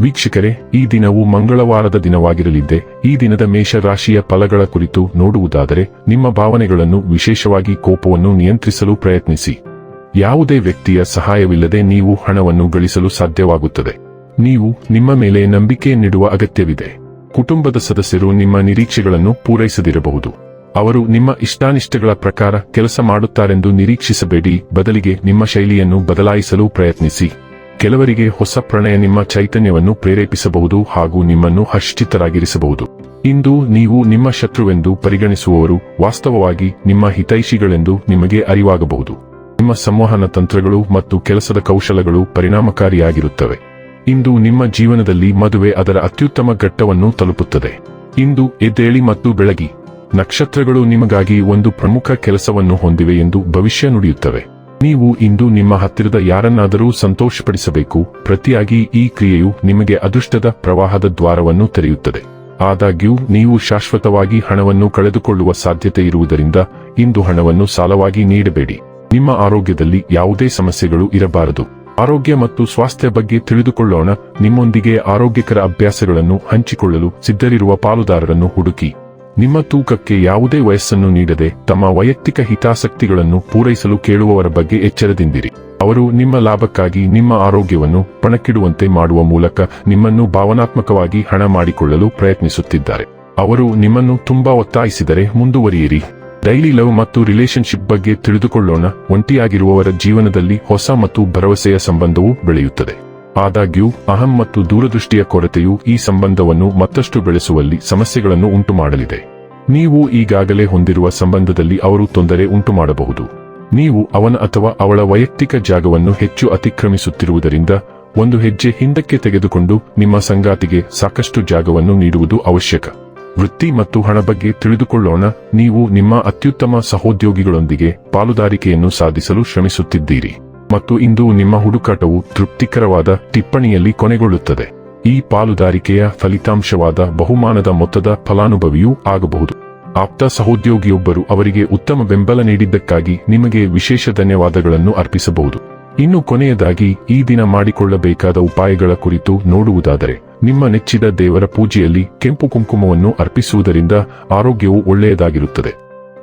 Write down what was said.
ವೀಕ್ಷಕರೇ, ಈ ದಿನವು ಮಂಗಳವಾರದ ದಿನವಾಗಿರಲಿದ್ದೆ, ಈ ದಿನದ ಮೇಷರಾಶಿಯ ಫಲಗಳ ಕುರಿತು ನೋಡುವುದಾದರೆ, ನಿಮ್ಮ ಭಾವನೆಗಳನ್ನು ವಿಶೇಷವಾಗಿ ಕೋಪವನ್ನು ನಿಯಂತ್ರಿಸಲು ಪ್ರಯತ್ನಿಸಿ. ಯಾವುದೇ ವ್ಯಕ್ತಿಯ ಸಹಾಯವಿಲ್ಲದೆ ನೀವು ಹಣವನ್ನು ಗಳಿಸಲು ಸಾಧ್ಯವಾಗುತ್ತದೆ. ನೀವು ನಿಮ್ಮ ಮೇಲೆ ನಂಬಿಕೆ ನೀಡುವ ಅಗತ್ಯವಿದೆ. ಕುಟುಂಬದ ಸದಸ್ಯರು ನಿಮ್ಮ ನಿರೀಕ್ಷೆಗಳನ್ನು ಪೂರೈಸದಿರಬಹುದು. ಅವರು ನಿಮ್ಮ ಇಷ್ಟಾನಿಷ್ಟಗಳ ಪ್ರಕಾರ ಕೆಲಸ ಮಾಡುತ್ತಾರೆಂದು ನಿರೀಕ್ಷಿಸಬೇಡಿ, ಬದಲಿಗೆ ನಿಮ್ಮ ಶೈಲಿಯನ್ನು ಬದಲಾಯಿಸಲು ಪ್ರಯತ್ನಿಸಿ. ಕೆಲವರಿಗೆ ಹೊಸ ಪ್ರಣಯ ನಿಮ್ಮ ಚೈತನ್ಯವನ್ನು ಪ್ರೇರೇಪಿಸಬಹುದು ಹಾಗೂ ನಿಮ್ಮನ್ನು ಹರ್ಷಿತರಾಗಿರಿಸಬಹುದು ಇಂದು ನೀವು ನಿಮ್ಮ ಶತ್ರುವೆಂದು ಪರಿಗಣಿಸುವವರು ವಾಸ್ತವವಾಗಿ ನಿಮ್ಮ ಹಿತೈಷಿಗಳೆಂದು ನಿಮಗೆ ಅರಿವಾಗಬಹುದು. ನಿಮ್ಮ ಸಂವಹನ ತಂತ್ರಗಳು ಮತ್ತು ಕೆಲಸದ ಕೌಶಲಗಳು ಪರಿಣಾಮಕಾರಿಯಾಗಿರುತ್ತವೆ. ಇಂದು ನಿಮ್ಮ ಜೀವನದಲ್ಲಿ ಮದುವೆ ಅದರ ಅತ್ಯುತ್ತಮ ಘಟ್ಟವನ್ನು ತಲುಪುತ್ತದೆ. ಇಂದು ಎದ್ದೇಳಿ ಮತ್ತು ಬೆಳಗಿ. ನಕ್ಷತ್ರಗಳು ನಿಮಗಾಗಿ ಒಂದು ಪ್ರಮುಖ ಕೆಲಸವನ್ನು ಹೊಂದಿವೆ ಎಂದು ಭವಿಷ್ಯ ನುಡಿಯುತ್ತವೆ. ನೀವು ಇಂದು ನಿಮ್ಮ ಹತ್ತಿರದ ಯಾರನ್ನಾದರೂ ಸಂತೋಷಪಡಿಸಬೇಕು. ಪ್ರತಿಯಾಗಿ ಈ ಕ್ರಿಯೆಯು ನಿಮಗೆ ಅದೃಷ್ಟದ ಪ್ರವಾಹದ ದ್ವಾರವನ್ನು ತೆರೆಯುತ್ತದೆ. ಆದಾಗ್ಯೂ, ನೀವು ಶಾಶ್ವತವಾಗಿ ಹಣವನ್ನು ಕಳೆದುಕೊಳ್ಳುವ ಸಾಧ್ಯತೆ ಇರುವುದರಿಂದ ಇಂದು ಹಣವನ್ನು ಸಾಲವಾಗಿ ನೀಡಬೇಡಿ. ನಿಮ್ಮ ಆರೋಗ್ಯದಲ್ಲಿ ಯಾವುದೇ ಸಮಸ್ಯೆಗಳು ಇರಬಾರದು. ಆರೋಗ್ಯ ಮತ್ತು ಸ್ವಾಸ್ಥ್ಯ ಬಗ್ಗೆ ತಿಳಿದುಕೊಳ್ಳೋಣ. ನಿಮ್ಮೊಂದಿಗೆ ಆರೋಗ್ಯಕರ ಅಭ್ಯಾಸಗಳನ್ನು ಹಂಚಿಕೊಳ್ಳಲು ಸಿದ್ಧರಿರುವ ಪಾಲುದಾರರನ್ನು ಹುಡುಕಿ. ನಿಮ್ಮ ತೂಕಕ್ಕೆ ಯಾವುದೇ ವಯಸ್ಸನ್ನು ನೀಡದೆ ತಮ್ಮ ವೈಯಕ್ತಿಕ ಹಿತಾಸಕ್ತಿಗಳನ್ನು ಪೂರೈಸಲು ಕೇಳುವವರ ಬಗ್ಗೆ ಎಚ್ಚರದಿಂದಿರಿ. ಅವರು ನಿಮ್ಮ ಲಾಭಕ್ಕಾಗಿ ನಿಮ್ಮ ಆರೋಗ್ಯವನ್ನು ಪಣಕ್ಕಿಡುವಂತೆ ಮಾಡುವ ಮೂಲಕ ನಿಮ್ಮನ್ನು ಭಾವನಾತ್ಮಕವಾಗಿ ಹಣ ಮಾಡಿಕೊಳ್ಳಲು ಪ್ರಯತ್ನಿಸುತ್ತಿದ್ದಾರೆ. ಅವರು ನಿಮ್ಮನ್ನು ತುಂಬಾ ಒತ್ತಾಯಿಸಿದರೆ ಮುಂದುವರಿಯಿರಿ. ಡೈಲಿ ಲವ್ ಮತ್ತು ರಿಲೇಶನ್ಶಿಪ್ ಬಗ್ಗೆ ತಿಳಿದುಕೊಳ್ಳೋಣ. ಒಂಟಿಯಾಗಿರುವವರ ಜೀವನದಲ್ಲಿ ಹೊಸ ಮತ್ತು ಭರವಸೆಯ ಸಂಬಂಧವು ಬೆಳೆಯುತ್ತದೆ. ಆದಾಗ್ಯೂ, ಅಹಂ ಮತ್ತು ದೂರದೃಷ್ಟಿಯ ಕೊರತೆಯು ಈ ಸಂಬಂಧವನ್ನು ಮತ್ತಷ್ಟು ಬೆಳೆಸುವಲ್ಲಿ ಸಮಸ್ಯೆಗಳನ್ನು ಉಂಟುಮಾಡಲಿದೆ. ನೀವು ಈಗಾಗಲೇ ಹೊಂದಿರುವ ಸಂಬಂಧದಲ್ಲಿ ಅವರು ತೊಂದರೆ ಉಂಟುಮಾಡಬಹುದು. ನೀವು ಅವನ ಅಥವಾ ಅವಳ ವೈಯಕ್ತಿಕ ಜಾಗವನ್ನು ಹೆಚ್ಚು ಅತಿಕ್ರಮಿಸುತ್ತಿರುವುದರಿಂದ, ಒಂದು ಹೆಜ್ಜೆ ಹಿಂದಕ್ಕೆ ತೆಗೆದುಕೊಂಡು ನಿಮ್ಮ ಸಂಗಾತಿಗೆ ಸಾಕಷ್ಟು ಜಾಗವನ್ನು ನೀಡುವುದು ಅವಶ್ಯಕ. ವೃತ್ತಿ ಮತ್ತು ಹಣ ಬಗ್ಗೆ ತಿಳಿದುಕೊಳ್ಳೋಣ, ನೀವು ನಿಮ್ಮ ಅತ್ಯುತ್ತಮ ಸಹೋದ್ಯೋಗಿಗಳೊಂದಿಗೆ ಪಾಲುದಾರಿಕೆಯನ್ನು ಸಾಧಿಸಲು ಶ್ರಮಿಸುತ್ತಿದ್ದೀರಿ. ಮತ್ತು ಇಂದು ನಿಮ್ಮ ಹುಡುಕಾಟವು ತೃಪ್ತಿಕರವಾದ ಟಿಪ್ಪಣಿಯಲ್ಲಿ ಕೊನೆಗೊಳ್ಳುತ್ತದೆ. ಈ ಪಾಲುದಾರಿಕೆಯ ಫಲಿತಾಂಶವಾದ ಬಹುಮಾನದ ಮೊತ್ತದ ಫಲಾನುಭವಿಯೂ ಆಗಬಹುದು. ಆಪ್ತ ಸಹೋದ್ಯೋಗಿಯೊಬ್ಬರು ಅವರಿಗೆ ಉತ್ತಮ ಬೆಂಬಲ ನೀಡಿದ್ದಕ್ಕಾಗಿ ನಿಮಗೆ ವಿಶೇಷ ಧನ್ಯವಾದಗಳನ್ನು ಅರ್ಪಿಸಬಹುದು. ಇನ್ನು ಕೊನೆಯದಾಗಿ, ಈ ದಿನ ಮಾಡಿಕೊಳ್ಳಬೇಕಾದ ಉಪಾಯಗಳ ಕುರಿತು ನೋಡುವುದಾದರೆ, ನಿಮ್ಮ ನೆಚ್ಚಿದ ದೇವರ ಪೂಜೆಯಲ್ಲಿ ಕೆಂಪು ಕುಂಕುಮವನ್ನು ಅರ್ಪಿಸುವುದರಿಂದ ಆರೋಗ್ಯವು ಒಳ್ಳೆಯದಾಗಿರುತ್ತದೆ.